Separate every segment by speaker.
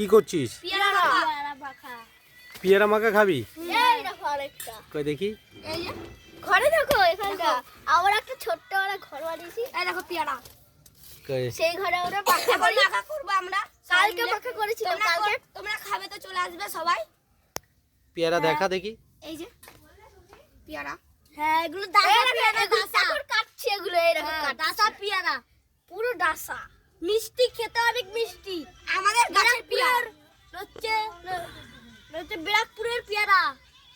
Speaker 1: কি করছিস?
Speaker 2: পেয়ারা পেয়ারা মাখা।
Speaker 1: খাবি? কই দেখি।
Speaker 2: ঘরে দেখো এখানটা। আবার একটা ছোট্ট ঘর বানিয়েছি। এই দেখো পেয়ারা।
Speaker 1: কই?
Speaker 2: সেই ঘরে আমরা পাখা
Speaker 3: করব আমরা।
Speaker 2: কালকে পাখা
Speaker 3: তোমরা
Speaker 2: কালকে?
Speaker 3: তোমরা খাবে তো চলে আসবে সবাই।
Speaker 1: পেয়ারা দেখা দেখি।
Speaker 3: এই যে। পেয়ারা।
Speaker 2: হ্যাঁ এগুলো দাসা পেয়ারা দাসা কাটছে এগুলো দেখো দাসা পেয়ারা। পুরো দাসা মিষ্টি খেতে অনেক মিষ্টি।
Speaker 3: আমাদের গাছের পেয়ারা।
Speaker 2: হচ্ছে হচ্ছে ব্যারাকপুরের পেয়ারা।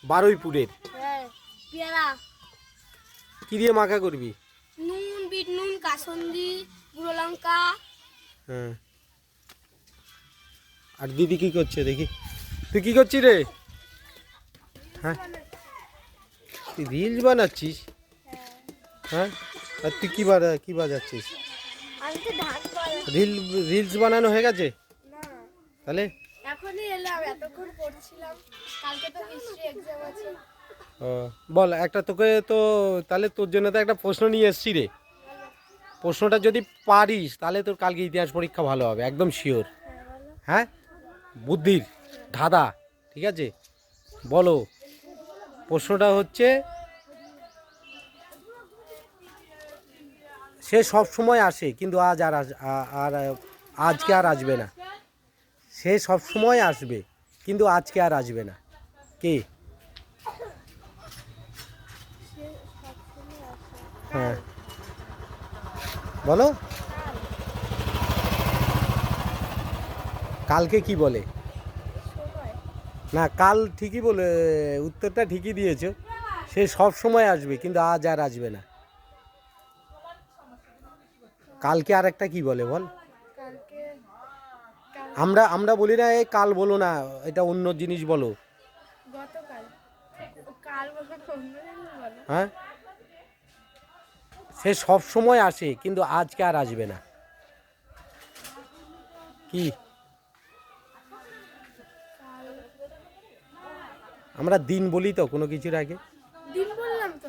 Speaker 1: বারুইপুরের?
Speaker 2: হ্যাঁ পেয়ারা।
Speaker 1: কি দিয়ে মাখা করবি?
Speaker 3: নুন বিট নুন কাসন্দি গুঁড়ো লঙ্কা।
Speaker 1: হ্যাঁ। আর দিদি কি করছে দেখি। তুই কি করছিস রে? হ্যাঁ? তুই রিলস বানাচ্ছিস? হ্যাঁ? আর তুই কি বাজা কি বাজাচ্ছিস? রিল রিলস বানানো হয়ে গেছে? তাহলে?
Speaker 2: এখনই এলাম এতক্ষণ পড়ছিলাম। কালকে তো হিস্ট্রি এক্সাম আছে।
Speaker 1: ও, বল একটা তোকে তো তাহলে তোর জন্য তো একটা প্রশ্ন নিয়ে এসছি রে। প্রশ্নটা যদি পারিস তাহলে তোর কালকে ইতিহাস পরীক্ষা ভালো হবে একদম শিওর হ্যাঁ? বুদ্ধির ধাঁধা ঠিক আছে? বলো প্রশ্নটা হচ্ছে সে সব সময় আসে, কিন্তু আজ আর আর আজকে আর আসবে না। সে সব সময় আসবে, কিন্তু আজকে আর আসবে না। কে? হ্যাঁ। বলো। কালকে কি বলে? না, কাল ঠিকই বলে, উত্তরটা ঠিকই দিয়েছ। সে সব সময় আসবে, কিন্তু আজ আর আসবে না। কালকে আর একটা কি বলে বল? আমরা আমরা বলি না এই কাল বলো না এটা অন্য জিনিস বলো। হ্যাঁ? সে সব সময় আসে কিন্তু আজকে আর আসবে না। কি? আমরা দিন বলি তো কোনো কিছুর আগে?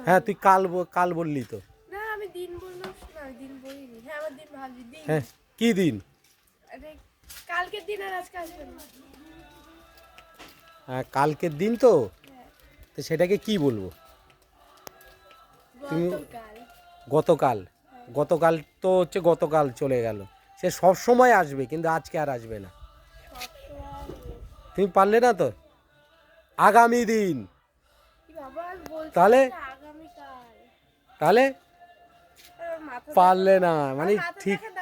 Speaker 1: হ্যাঁ তুই কাল কাল বললি তো
Speaker 2: না আমি দিন বললাম না আমি দিন বলিনি হ্যাঁ আমার দিন
Speaker 1: হ্যাঁ কি দিন?
Speaker 2: কালকের দিন আর আজকে আসবে
Speaker 1: হ্যাঁ কালকের দিন তো? তো সেটাকে কি বলব? তুমি
Speaker 2: গতকাল।
Speaker 1: গতকাল। তো হচ্ছে গতকাল চলে গেল। সে সব সময় আসবে কিন্তু আজকে আর আসবে না। তুমি পারলে না তো? আগামী দিন। তাহলে? তাহলে? পারলে না মানে ঠিক
Speaker 2: দেখেন